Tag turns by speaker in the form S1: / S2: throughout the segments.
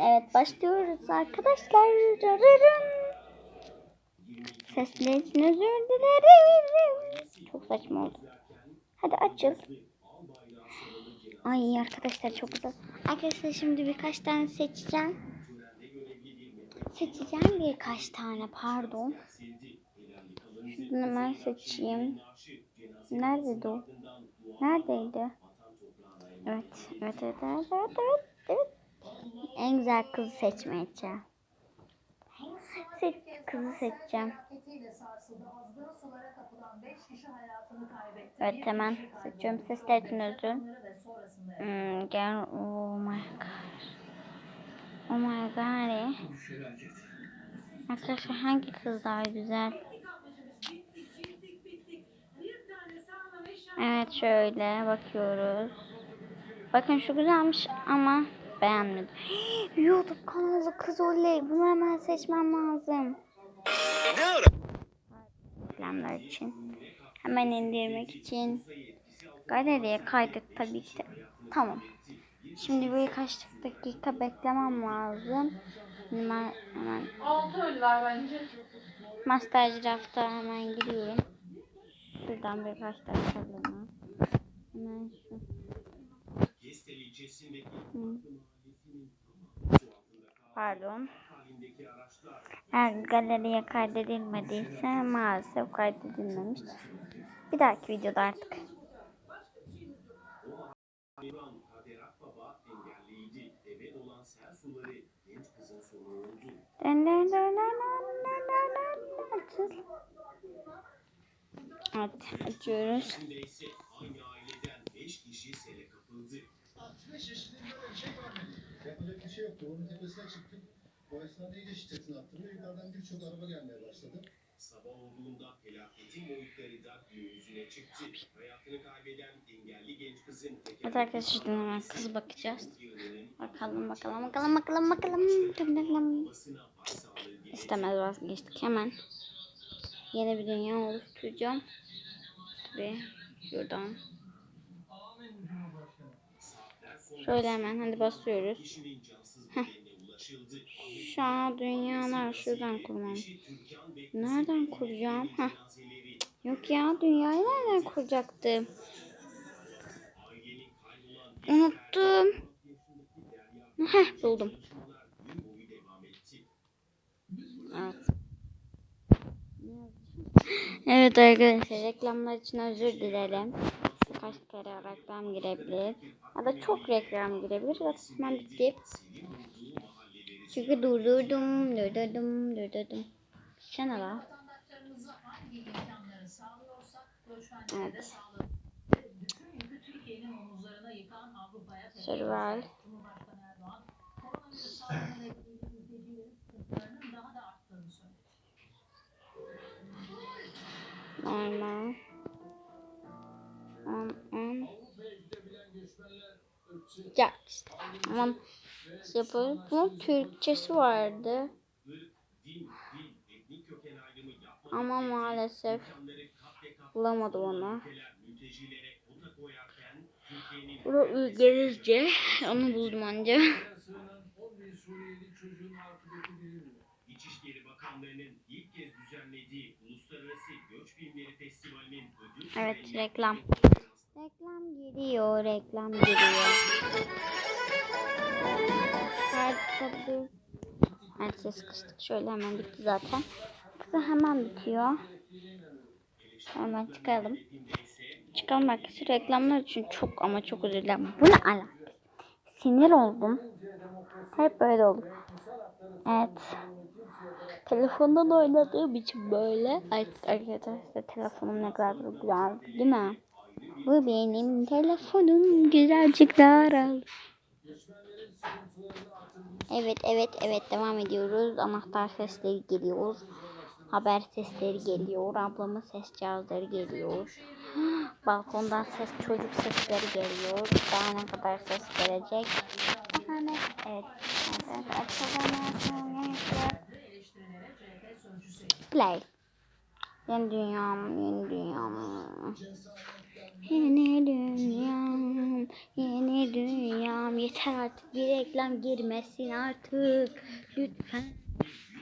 S1: Evet başlıyoruz arkadaşlar. Sesler için özür dilerim. Çok saçma oldu. Hadi açıl. Ay arkadaşlar çok güzel. Arkadaşlar şimdi birkaç tane seçeceğim. Seçeceğim birkaç tane pardon. Şuradan hemen seçeyim. Neredeydi o? Neredeydi? Evet, evet, evet, evet, evet, evet. En güzel kızı seçmeye çalışacağım. Kızı seçeceğim.
S2: Felaketiyle sarsıldı. Azgın sulara kapılan 5 kişi hayatını kaybetti.
S1: Evet hemen seçiyorum. Sesler için özür. Hmm, gel. Oh my god. Oh my god. Arkadaşlar hangi kız daha güzel? Evet şöyle bakıyoruz. Bakın şu güzelmiş ama beğenmedim. YouTube kanalı kız oley. Bunu hemen seçmem lazım. Reklamlar için. Hemen indirmek için. Galeriye kaydet tabii ki. Tamam. Şimdi birkaç dakika beklemem lazım. Hemen, hemen
S3: Altı öller bence.
S1: Master Giraf'ta hemen giriyorum. Şuradan birkaç dakika alalım. Hemen şu. Hı. Pardon. Eğer galeriye kaydedilmediyse maalesef kaydedilmemiş. Bir dahaki videoda artık. Evet açıyoruz.
S4: 65 yaşında böyle bir görmedim. Yapacak bir şey yoktu. Onun tepesine çıktık. O esnada iyice şiddetini arttırdı. Yukarıdan birçok araba gelmeye başladı.
S5: Sabah olduğunda felaketin boyutları da gün yüzüne çıktı. Hayatını kaybeden engelli genç kızın
S1: Evet arkadaşlar şimdi hemen kız bakacağız. Bakalım bakalım bakalım bakalım bakalım. Dın dın. İstemez vazgeçtik hemen. Yeni bir dünya oluşturacağım. Ve şuradan. Şöyle hemen hadi basıyoruz. Şu an dünyalar şuradan kurmam. Nereden kuracağım? Heh. Yok ya dünyayı nereden kuracaktım? Unuttum. Heh buldum. Evet. Evet arkadaşlar reklamlar için özür dilerim. Kaç kere reklam girebilir. Ya da çok reklam girebilir. Hemen bitti. Çünkü durdurdum, durdurdum, durdurdum.
S2: Sen ala.
S1: Evet. Survival. Normal. On, on. Ya işte. Tamam. Yapıyoruz. Bunun Türkçesi vardı. Ama maalesef bulamadım onu. Bu İngilizce. Onu buldum anca.
S5: İçişleri Bakanlığı'nın ilk kez düzenlediği Uluslararası Göç Filmleri Festivali'nin ödül
S1: Evet reklam. Reklam geliyor, reklam geliyor. Herkes kıstık. Şöyle hemen bitti zaten. Kısa hemen bitiyor. Hemen çıkalım. Çıkalım arkadaşlar. Reklamlar için çok ama çok özür dilerim. Bu ne ala? Sinir oldum. Hep böyle oldu. Evet. Telefondan oynadığım için böyle. Arkadaşlar telefonum ne kadar güzel değil mi? Bu benim telefonum güzelcik daral. Evet evet evet devam ediyoruz. Anahtar sesleri geliyor. Haber sesleri geliyor. Ablamın ses cihazları geliyor. Balkondan ses çocuk sesleri geliyor. Daha ne kadar ses gelecek? Evet. Play. Yeni dünyam, yeni dünyam. Yeni dünyam, yeni dünyam. Yeter artık bir reklam girmesin artık. Lütfen.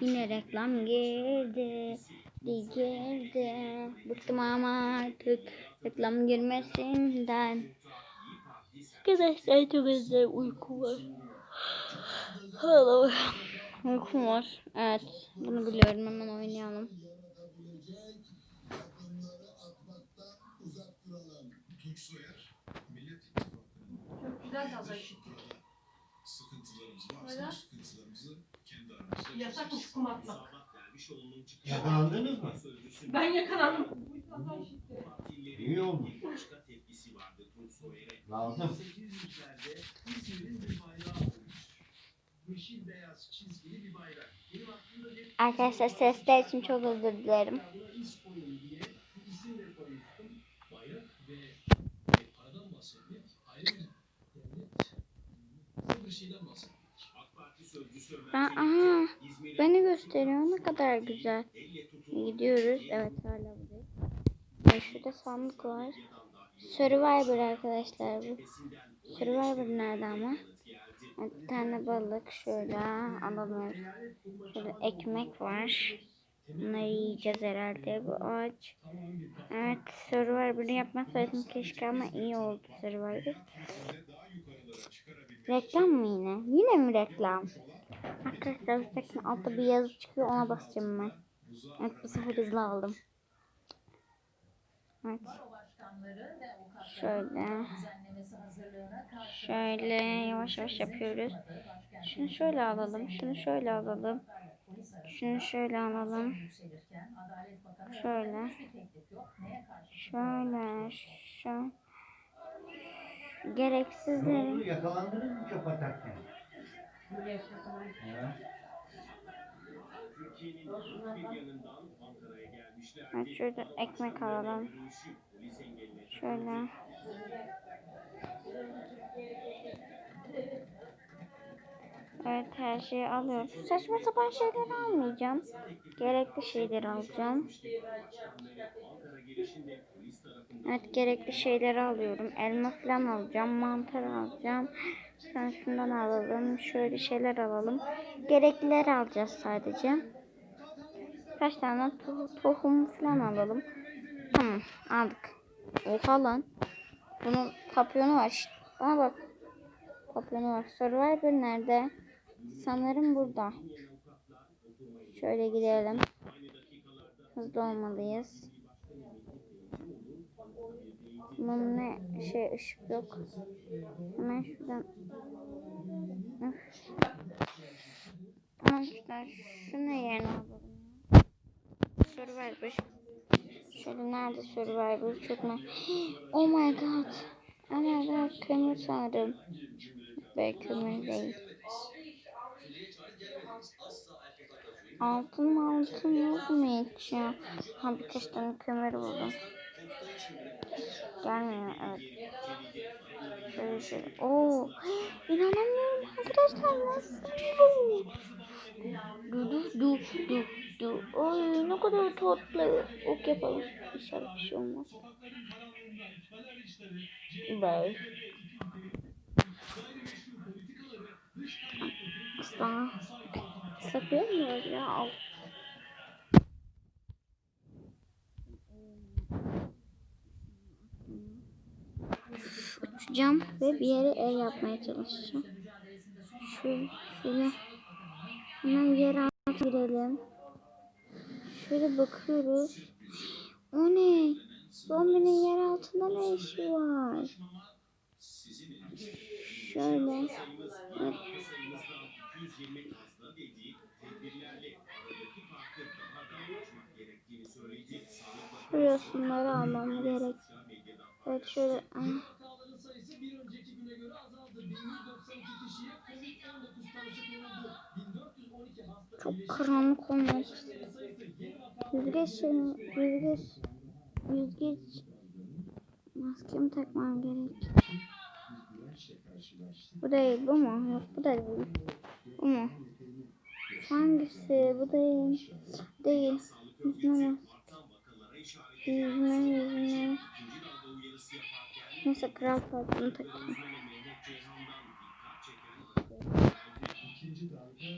S1: Yine reklam girdi. Girdi. Bıktım ama artık reklam girmesinden. Arkadaşlar çok güzel uyku var. Hello. Uykum var. Evet. Bunu biliyorum. Hemen oynayalım.
S2: Çok güzel
S4: varsa bu sıkıntılarımızı kendi aramızda
S2: Yasakmış kum atmak.
S3: Yakalandınız mı?
S2: Ben yakalandım. Bu yüzden işte.
S3: İyi olmuş.
S5: Başka tepkisi vardı.
S3: Lazım.
S5: 800'lerde İzmir'in bir bayrağı olmuş. Yeşil beyaz çizgili bir bayrak. Benim aklımda hep
S1: Arkadaşlar sesler için çok özür dilerim.
S5: Şeyden bahsetmek. AK Parti sözcüsü Ömer
S1: Ben, aha, beni gösteriyor. Ne kadar güzel. Gidiyoruz. Evet hala buradayız. Ay, şurada sandık var. Survivor arkadaşlar bu. Survivor nerede ama? Bir tane balık şöyle alalım. Şurada ekmek var. Bunları yiyeceğiz herhalde. Bu ağaç. Evet Survivor'ı yapmasaydım keşke ama iyi oldu Survivor. Reklam mı yine? Yine mi reklam? Arkadaşlar üstteki altta bir yazı çıkıyor ona basacağım ben. Evet bu sefer hızlı aldım. Evet. Şöyle. Şöyle yavaş yavaş yapıyoruz. Şunu şöyle alalım. Şunu şöyle alalım. Şunu şöyle alalım. Şöyle.
S6: Neye karşı?
S1: Şöyle. Şu.
S3: Ne oldu?
S1: Gereksizleri.
S3: Yakalandınız mı çöp atarken? Evet
S1: şurada ekmek alalım. Şöyle. Evet her şeyi alıyorum. Şu saçma sapan şeyleri almayacağım. Gerekli şeyleri alacağım. Evet gerekli şeyleri alıyorum. Elma falan alacağım. Mantar alacağım. Sen şundan alalım. Şöyle şeyler alalım. Gereklileri alacağız sadece. Kaç tane to- tohum falan alalım. Tamam aldık. Oha lan. Bunun papyonu var. Şşt, bana bak. Papyonu var. Survivor nerede? Sanırım burada. Şöyle gidelim. Hızlı olmalıyız. Bunun ne şey ışık yok. Hemen şuradan. Öf. Arkadaşlar şunu yerine alalım. Survivor. Şöyle nerede Survivor? Çok mu? Oh my god. Evet evet kömür sanırım. Be kömür değil. Altın mı altın yok mu hiç ya? Ha birkaç tane kömür buldum. Gelmiyor evet. Şöyle şöyle. Oo, inanamıyorum arkadaşlar nasıl? Du du du du du. Ay ne kadar tatlı. Ok yapalım. İnşallah bir şey olmaz. Bye. Asla. Saklayamıyoruz ya. Al. Uçacağım ve bir yere ev yapmaya çalışacağım. Şöyle, şöyle. Hemen yer altına girelim. Şöyle bakıyoruz. O ne? Zombinin yer altında ne işi var? Şöyle. Evet.
S5: sayımızdan 220 fazla dediği tedbirlerle aradaki farkı daha da açmak gerektiğini söyledi. Sağlık Bakanı
S1: Şuraya almam gerek. Evet şöyle. Çok karanlık olmuş. Yüzgeç şeyini, yüzgeç, yüzgeç maskemi takmam gerek. Bu değil, bu mu? Yok, bu da değil. Bu mu? Hangisi? Bu değil. Değil. Yüzüne Yüzüne yüzüne. Neyse kral paltonu takayım.
S4: İkinci dalga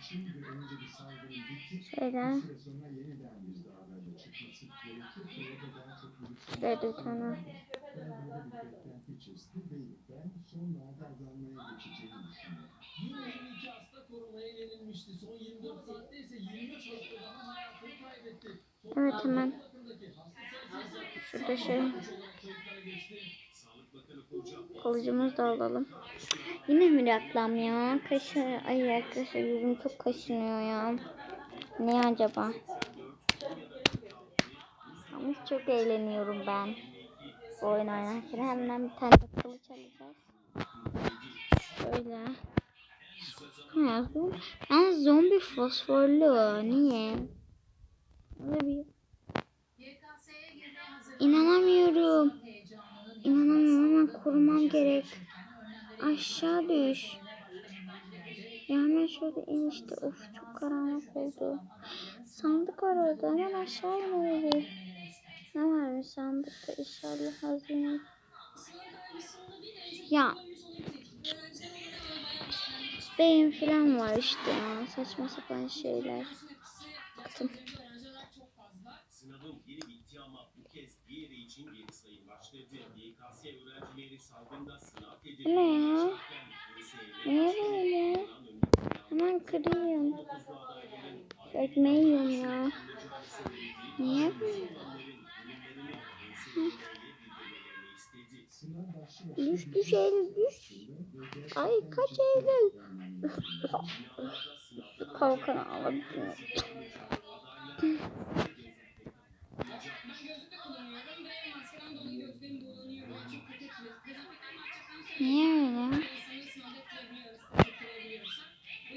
S4: için bir önceki salgının bitip bir süre sonra yeniden bir dalgayla çıkması gerekir. Orada daha çok virüs
S1: Şöyle bir tane.
S4: Ben böyle bir beklenti içerisinde değilim. Ben sonbaharda azalmaya geçeceğini düşünüyorum.
S5: Dün 22 hasta koronaya yenilmişti. Son 24 saatte ise 23 hasta daha hayatını kaybetti.
S1: Evet hemen. Şurada şey kılıcımızı da alalım. Yine mi reklam ya? Kaşı, ay arkadaşlar yüzüm çok kaşınıyor ya. Ne acaba? Ama çok eğleniyorum ben. Bu oyun oynarken hemen bir tane de kılıç alacağız. Şöyle. Ha, zombi. Ha, zombi fosforlu. Niye? Öyle bir İnanamıyorum. İnanamıyorum ama korumam gerek. Aşağı düş. Ya hemen şöyle in işte. Of çok karanlık oldu. Sandık var orada. Hemen aşağı inelim. Ne varmış sandıkta? İnşallah hazine. Ya. Beyin falan var işte ya. Saçma sapan şeyler. Ne ya? Niye böyle? Hemen kırayım. Şu ekmeği yiyorum ya. Niye böyle? Düş düş Eylül düş. Ay kaç Eylül. Kalkanı alabilirim. Niye öyle?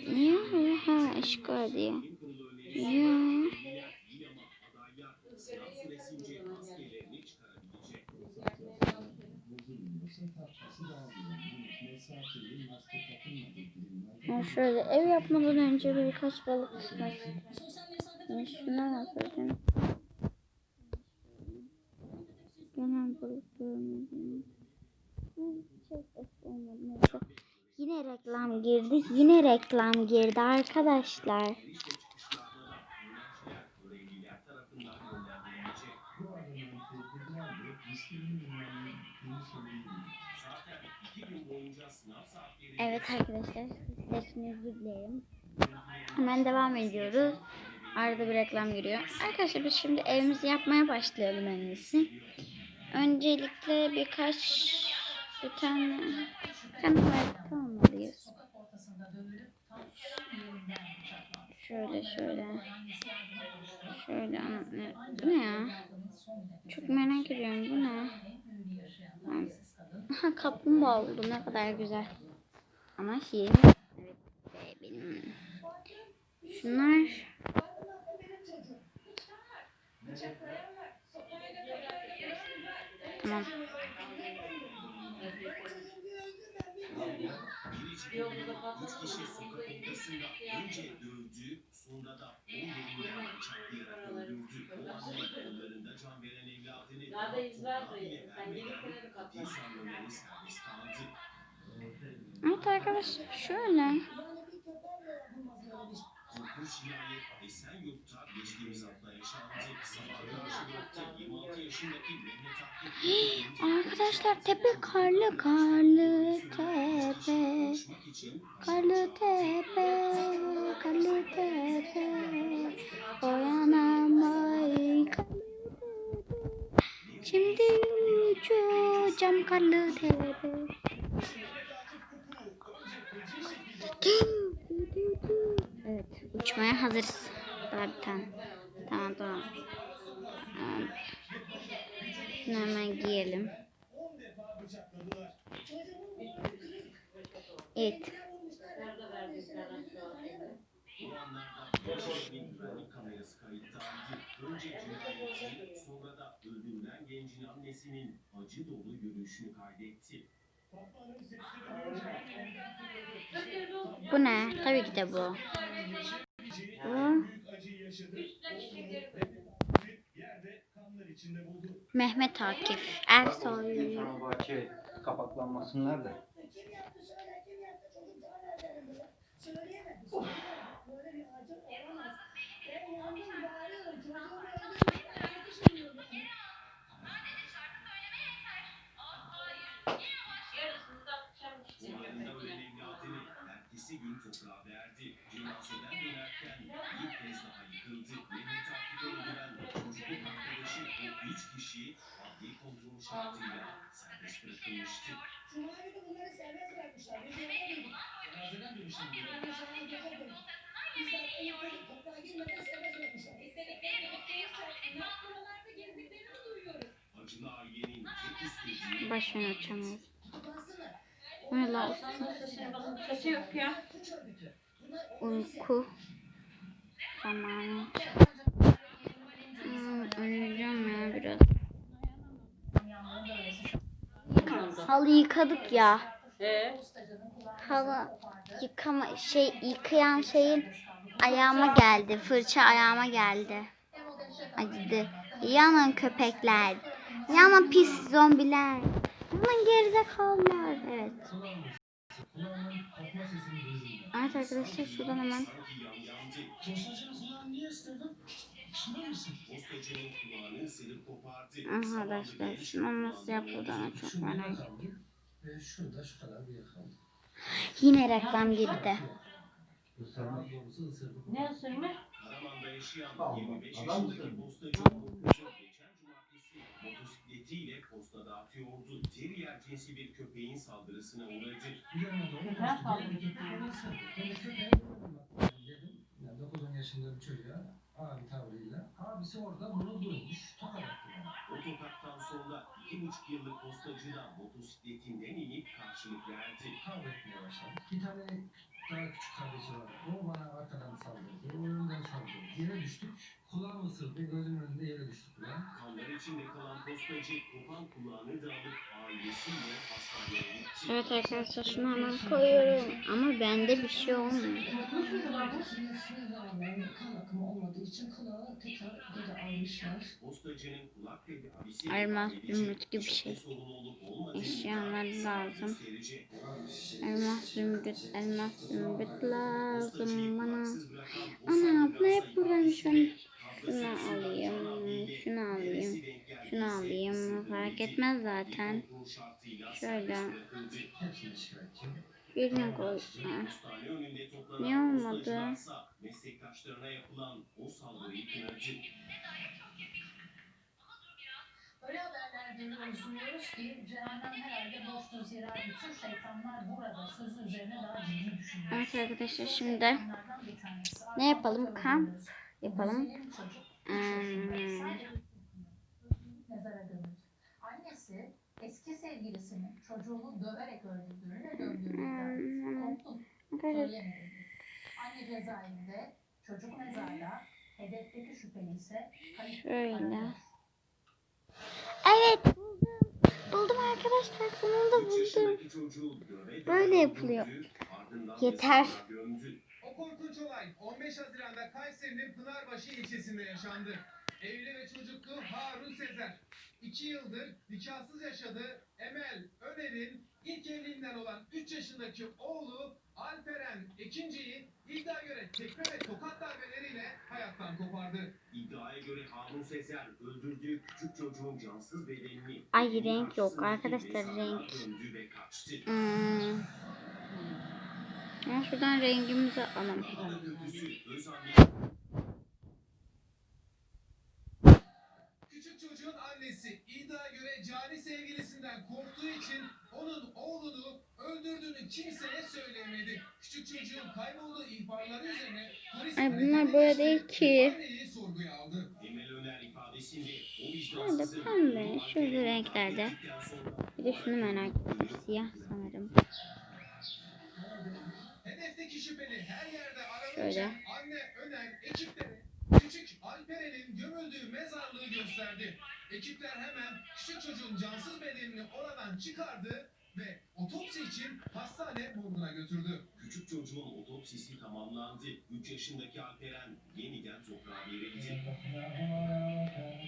S1: Niye öyle? Ha ışık var diye. Ya. Ben şöyle ev yapmadan önce birkaç balık tutmak istedim. Şuna bakacağım. Genel balık görmedim. Çok eski olmadı neyse. Yine reklam girdi. Yine reklam girdi arkadaşlar.
S3: Öğrenciler tarafından gönderilecek.
S4: bu alınan tedbirlerle riskinin önlenmenin geniş edildiği
S3: Zaten iki gün boyunca sınav saatleri
S1: Evet arkadaşlar. Özür dilerim. Hemen devam ediyoruz. Arada bir reklam giriyor. Arkadaşlar biz şimdi evimizi yapmaya başlayalım en iyisi. Öncelikle birkaç bir tane bir tane Şöyle şöyle. Şöyle ne, bu ne ya? Çok merak ediyorum bu ne? Aha kaplumbağa oldu ne kadar güzel. Ama şey evet be, benim. Şunlar Tamam.
S3: Üç kişi sokak ortasında önce dövdü, sonra da o yerinden bıçaklayarak öldürdü. O anne kollarında can veren evladını
S7: Nerede izler
S3: toprağa bile
S7: Sen
S3: vermeden
S7: gelip kenara katlan.
S3: insanları serbest kaldı.
S1: Evet arkadaşlar şöyle.
S3: Korkunç cinayet geçtiğimiz hafta yaşandı. Sabah karşı dörtte 26 yaşındaki Mehmet
S1: Arkadaşlar tepe karlı karlı tepe. Karlı tepe, karlı tepe. Oyanamay karlı tepe. Şimdi uçacağım karlı tepe. Evet uçmaya hazırız. Daha bir tane. Tamam tamam. Tamam. Şunu hemen giyelim. Evet.
S3: Annesinin acı dolu yürüyüşünü kaydetti.
S1: Bu ne? Tabii ki de bu. Mehmet Akif Ersoy.
S8: Fenerbahçe kapaklanmasın nerede?
S9: Kim yaptı söyle kim yaptı çocuk daha nerede böyle? Söyleyemedi. Böyle bir acı olamaz. Ben yandım bağırıyorum çocuğumu öldürdüm. Ben yetişmiyorum.
S2: Yarısını da
S3: gün toprağa verdi.
S1: Başını açamıyoruz.
S9: Tutuklansınlar.
S1: Ne la?
S2: Ondan sesini bakın sesi yok ya.
S1: Uyku zamanı. Hmm, uyuyacağım ya biraz. Halı yıkadık ya.
S2: Ee?
S1: Halı yıkama şey yıkayan şeyin ayağıma geldi. Fırça ayağıma geldi. Acıdı. Yanın köpekler. Yanın pis zombiler. Yanın gerizekalılar. Evet arkadaşlar şuradan hemen
S3: kopardı.
S1: arkadaşlar şunu nasıl yapıldığını çok merak
S5: burada kaldı. Ve şurada şu kadar bir yer kaldı.
S1: Yine reklam girdi.
S2: Ne ısırmış?
S3: Karaman'da yaşayan
S8: Allah,
S3: 25
S8: adam
S3: yaşındaki
S8: mısın?
S3: postacı Korkut'u geçen cumartesi motosikletiyle posta dağıtıyordu. Terrier cinsi bir köpeğin saldırısına uğradı.
S2: Köpeğe saldırdı.
S5: Bak dedim. Yani 9-10 yaşında bir çocuğa abi tavrıyla. Abisi orada bunu duymuş. Tokat attı bana.
S3: O tokattan sonra iki buçuk yıllık postacı da motosikletinden inip karşılık verdi.
S5: Kavga etmeye başladı. Bir tane daha küçük kardeşi var. O bana arkadan saldırdı. O önden saldırdı. Yere düştük. Kulağım ısırdı. Gözümün önünde yere düştü kulağım.
S3: Kanlar içinde kalan postacı kopan kulağını da alıp ailesiyle hastaneye gitti.
S1: Evet arkadaşlar şunu hemen koyuyorum. Ama bende bir şey olmuyor.
S9: Kan akımı olmadığı için kulağı tekrar geri almışlar.
S3: Postacının kulak tedavisi
S1: Elmas,
S3: verici.
S1: zümrüt gibi bir şey. Eşyalar lazım. Elmas zümrüt, elmas zümrüt lazım bana. Ana bu hep buradan şunu, alayım,
S3: abiyle
S1: şunu alayım,
S3: denk geldiyse
S1: şunu alayım. Fark etmez zaten. Şöyle. Birine koy. Niye olmadı?
S6: Öyle haberler duyuyoruz, duyuyoruz ki cehennem herhalde boştur zira bütün şeytanlar burada sözü üzerine daha ciddi düşünüyor.
S1: Evet arkadaşlar şimdi ne yapalım? Kamp yapalım. Hmm.
S6: Annesi eski sevgilisinin çocuğunu döverek öldürdüğünü etti.
S1: Hmm.
S6: Korktum.
S1: Arkadaşlar
S6: Söylemedim. Anne cezaevinde, çocuk mezarda, hedefteki şüpheli ise kayıp
S1: Şöyle. Evet buldum. Buldum arkadaşlar sonunda buldum. Böyle yapılıyor. Yeter.
S10: O korkunç olay 15 Haziran'da Kayseri'nin Pınarbaşı ilçesinde yaşandı. Evli ve çocuklu Harun Sezer. 2 yıldır nikahsız yaşadığı Emel Öner'in ilk evliliğinden olan 3 yaşındaki oğlu Alperen Ekinci'yi iddia göre tekme ve tokat darbeleriyle hayattan kopardı.
S3: İddiaya göre Harun Sezer öldürdüğü küçük çocuğun cansız bedenini
S1: Ay, renk yok arkadaşlar, renk.
S3: gömdü ve kaçtı.
S1: Hmm. Ya şuradan rengimizi alalım.
S10: Küçük çocuğun annesi cani sevgilisinden korktuğu için onun oğlunu öldürdüğünü kimseye söyleyemedi. Küçük çocuğun kaybolduğu ihbarları üzerine polis
S1: Ay, bunlar böyle değil ki.
S10: Anneyi sorguya aldı.
S3: Emel Öner ifadesinde o
S1: Şöyle
S3: vicdansızın
S1: pembe, şöyle renklerde. Bir de şunu merak ettim. Siyah sanırım.
S10: Hedefteki şüpheli her yerde
S1: Şöyle.
S10: aranırken anne Öner ekipleri küçük Alperen'in gömüldüğü mezarlığı gösterdi. Ekipler hemen küçük çocuğun cansız bedenini oradan çıkardı ve otopsi için hastane morguna götürdü.
S3: Küçük çocuğun otopsisi tamamlandı. 3 yaşındaki Alperen yeniden toprağa verildi.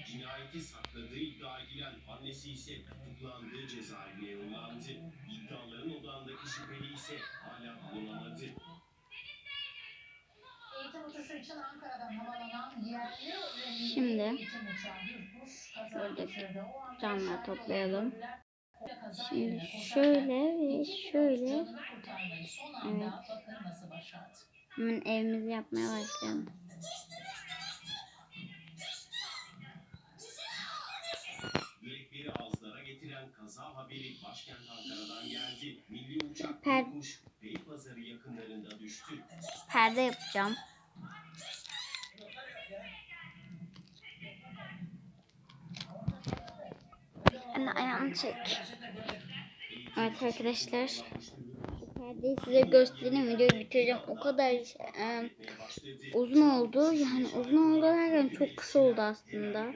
S3: Cinayeti sakladığı iddia edilen annesi ise tutuklandığı cezaevine yollandı. İddiaların odağındaki şüpheli ise hala bulunamadı.
S6: Eğitim uçuşu için Ankara'dan havalanan yerli ve milli
S1: Şimdi
S6: eğitim uçağı Hürkuş kaza
S1: buradaki
S6: geçirdi. O anda
S1: camları
S6: şahit
S1: toplayalım. Şimdi şöyle ve şöyle Evet. hemen evimizi yapmaya başlayalım.
S3: Yürekleri ağızlara getiren kaza haberi başkent Ankara'dan geldi. Milli uçak
S1: Per-
S3: Kurmuş Beypazarı yakınlarında düştü.
S1: Perde yapacağım. Çek. Evet arkadaşlar. Perdeyi size göstereyim. Videoyu bitireceğim. O kadar e, uzun oldu. Yani uzun oldu derken çok kısa oldu aslında.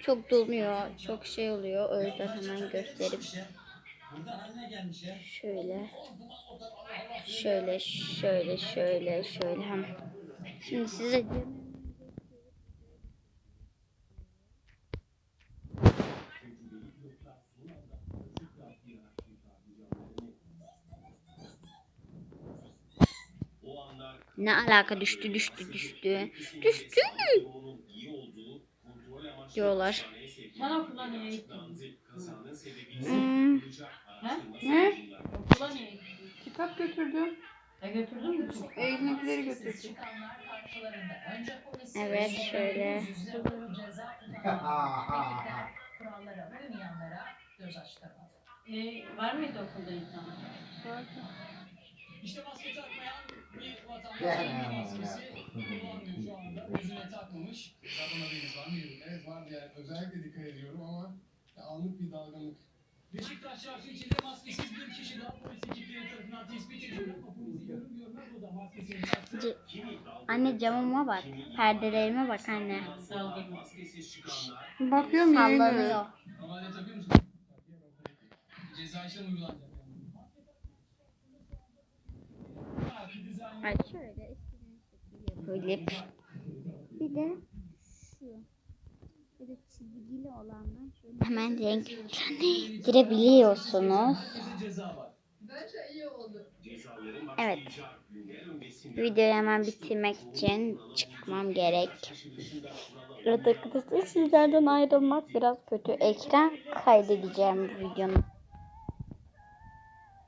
S1: Çok donuyor. Çok şey oluyor. O yüzden hemen gösterip şöyle şöyle şöyle şöyle şöyle şimdi size
S3: O anlar
S1: ne alaka düştü düştü düştü
S3: düştü.
S1: Diyorlar.
S7: Sen okula niye gittin?
S3: Kazanın sebebi.
S1: Ne?
S7: Okula niye gittin?
S11: Kitap götürdüm.
S7: E götürdün mü?
S11: Eğitimcileri götürdüm.
S1: Evet, şöyle.
S6: kurallara uymayanlara göz açtırmadı.
S7: E, var mıydı okulda insan?
S5: İşte maske takmayan bir vatandaş maskesi kullanmıyor şu anda. Gözüne takmamış. Haberiniz var mı?
S4: Evet var yani özellikle dikkat ediyorum ama anlık bir dalgınlık.
S5: Beşiktaş çarşı içinde maskesiz bir kişi daha polis ekipleri tarafından tespit edildi. Görür görmez o da maskesini taktı.
S1: Anne camıma bak perdelerime bak anne
S11: Bakıyorum
S1: sallanıyor
S5: Normalde takıyor musun? Ceza işlem uygulanacak.
S1: Ay şöyle yapılıp bir de şu böyle çizgili olandan şöyle hemen renklendirebiliyorsunuz. Evet. Videoyu hemen bitirmek için çıkmam gerek. Evet arkadaşlar sizlerden ayrılmak biraz kötü. Ekran kaydedeceğim bu videonun.